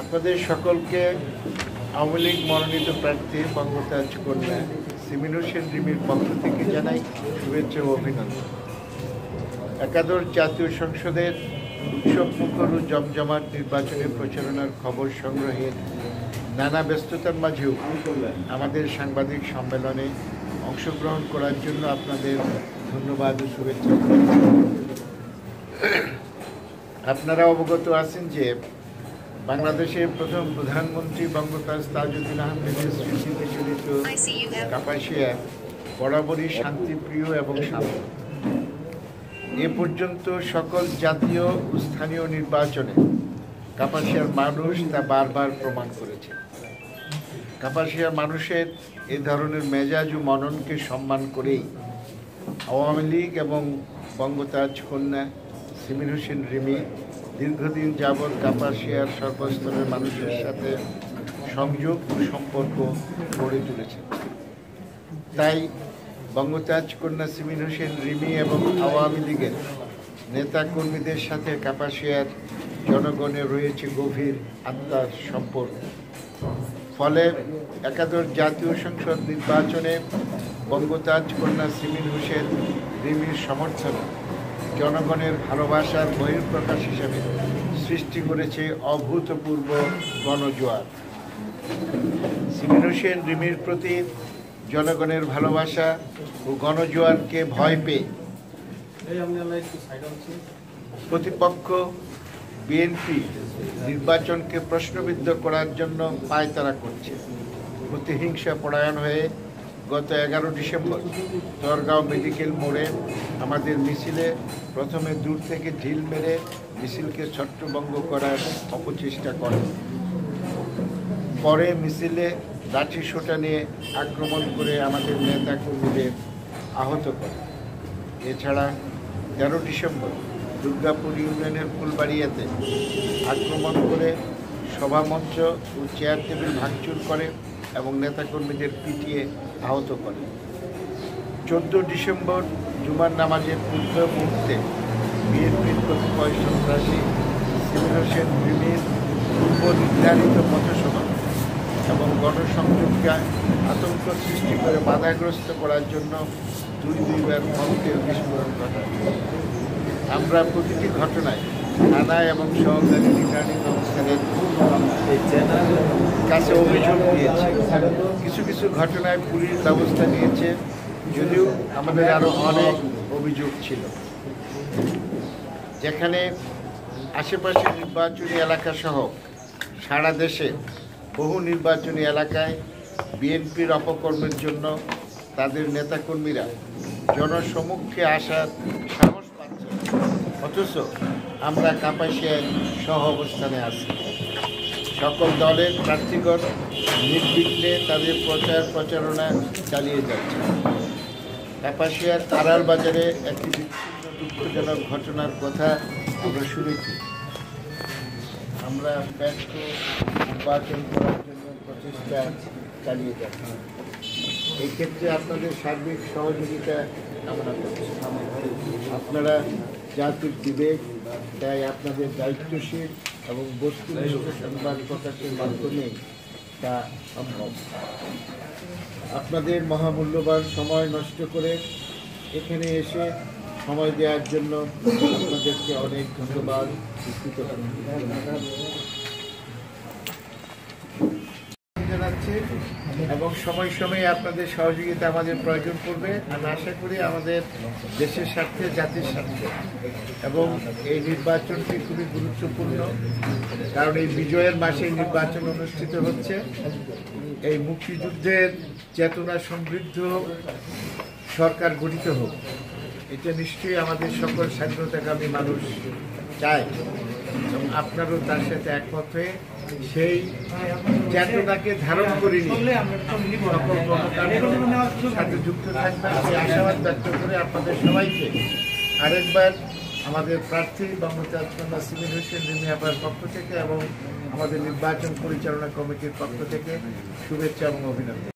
আপনাদের সকলকে আওয়ামী লীগ মনোনীত প্রার্থী বঙ্গতাজ কন্যা সিমিন হোসেন রিমির পক্ষ থেকে জানাই শুভেচ্ছা ও অভিনন্দন। একাদশ জাতীয় সংসদের উৎসবমুখর ও জমজমাট নির্বাচনী প্রচারণার খবর সংগ্রহের নানা ব্যস্ততার মাঝেও আমাদের সাংবাদিক সম্মেলনে অংশগ্রহণ করার জন্য আপনাদের ধন্যবাদ ও শুভেচ্ছা। আপনারা অবগত আছেন যে বাংলাদেশের প্রথম প্রধানমন্ত্রী বঙ্গতাজ তাজউদ্দিন আহমেদের স্মৃতিতে চলিত কাপাসিয়া বরাবরই শান্তিপ্রিয় এবং শান্ত এ পর্যন্ত সকল জাতীয় ও স্থানীয় নির্বাচনে কাপাসিয়ার মানুষ তা বারবার প্রমাণ করেছে। কাপাসিয়ার মানুষের এ ধরনের মেজাজ ও মননকে সম্মান করেই আওয়ামী লীগ এবং বঙ্গতাজ কন্যা সিমির হোসেন রিমি দীর্ঘদিন যাবৎ কাপাসিয়ার সর্বস্তরের মানুষের সাথে সংযোগ সম্পর্ক গড়ে তুলেছেন তাই বঙ্গতাজ কন্যা সিমিন হোসেন, রিমি এবং আওয়ামী লীগের নেতা কর্মীদের সাথে কাপাসিয়ার জনগণের রয়েছে গভীর আত্মার সম্পর্ক। ফলে একাদশ জাতীয় সংসদ নির্বাচনে বঙ্গতাজ কন্যা সিমিন হোসেন, রিমির সমর্থনে জনগণের ভালোবাসার বহিঃপ্রকাশ হিসেবে সৃষ্টি করেছে অভূতপূর্ব গণজোয়ার। সিমিন হোসেন রিমির প্রতি জনগণের ভালোবাসা ও গণজোয়ারকে ভয় পেয়ে প্রতিপক্ষ বিএনপি নির্বাচনকে প্রশ্নবিদ্ধ করার জন্য পায়তারা করছে। প্রতিহিংসা পরায়ণ হয়ে গত এগারো ডিসেম্বর দরগাঁও মেডিকেল মোড়ে আমাদের মিছিলে প্রথমে দূর থেকে ঢিল মেরে মিছিলকে ছত্রভঙ্গ করার অপচেষ্টা করে পরে মিছিলে লাঠি সোটা নিয়ে আক্রমণ করে আমাদের নেতা কর্মীদের আহত করে এছাড়া তেরো ডিসেম্বর দুর্গাপুর ইউনিয়নের ফুলবাড়িয়াতে আক্রমণ করে সভামঞ্চ ও চেয়ার টেবিল ভাঙচুর করে এবং নেতাকর্মীদের পিটিয়ে আহত করে চোদ্দ ডিসেম্বর জুমার নামাজের পূর্ব মুহূর্তে বিএনপির কতিপয় সন্ত্রাসী সিমির হোসেন রিমির পূর্ব নির্ধারিত পথসভা এবং গণসংযোগকে আতঙ্ক সৃষ্টি করে বাধাগ্রস্ত করার জন্য দুই দুইবার মন্ত্রের বিস্ফোরণ ঘটায়। আমরা প্রতিটি ঘটনায় থানা এবং সহকারী রিটার্নিং অফিসারের কাছে অভিযোগ দিয়েছে। কিছু কিছু ঘটনায় পুলিশ ব্যবস্থা নিয়েছে। যদিও আমাদের আরও অনেক অভিযোগ ছিল। যেখানে আশেপাশে নির্বাচনী এলাকা সহ সারা দেশে বহু নির্বাচনী এলাকায় বিএনপির অপকর্মের জন্য তাদের নেতাকর্মীরা জনসমক্ষে আসার সাহস পাচ্ছে অথচ আমরা কাপাসিয়ায় সহ অবস্থানে আছি। সকল দলের প্রার্থীগণ নির্বিঘ্নে তাদের প্রচার প্রচারণা চালিয়ে যাচ্ছে। কাপাসিয়ার আড়াল বাজারে একটি দুঃখজনক ঘটনার কথা আমরা শুনেছি। আমরা ব্যস্ত নির্বাচন করার জন্য প্রচেষ্টা চালিয়ে যাচ্ছি। এই ক্ষেত্রে আপনাদের সার্বিক সহযোগিতা কামনা করছি। আপনারা জাতির বিবেক, তাই আপনাদের দায়িত্বশীল এবং বস্তু সংবাদ প্রকাশের মাধ্যমে তা সম্ভব। আপনাদের মহামূল্যবান সময় নষ্ট করে এখানে এসে সময় দেওয়ার জন্য আপনাদেরকে অনেক ধন্যবাদ। জানাচ্ছি এবং সময় সময়ে আপনাদের সহযোগিতা আমাদের প্রয়োজন পড়বে। আমি আশা করি আমাদের দেশের স্বার্থে, জাতির স্বার্থে এবং এই নির্বাচনটি খুবই গুরুত্বপূর্ণ, কারণ এই বিজয়ের মাসে নির্বাচন অনুষ্ঠিত হচ্ছে। এই মুক্তিযুদ্ধের চেতনা সমৃদ্ধ সরকার গঠিত হোক, এটা নিশ্চয়ই আমাদের সকল স্বাধীনতাকামী মানুষ চায়। এবং আপনারও তার সাথে একমত হয়ে সেই চেতনাকে ধারণ করে নিয়ে সাথে যুক্ত থাকবেন। সেই আশাবাদ ব্যক্ত করে আপনাদের সবাইকে আরেকবার আমাদের প্রার্থী কন্যা সিমির হোসেন রিমি আপার পক্ষ থেকে এবং আমাদের নির্বাচন পরিচালনা কমিটির পক্ষ থেকে শুভেচ্ছা এবং অভিনন্দন।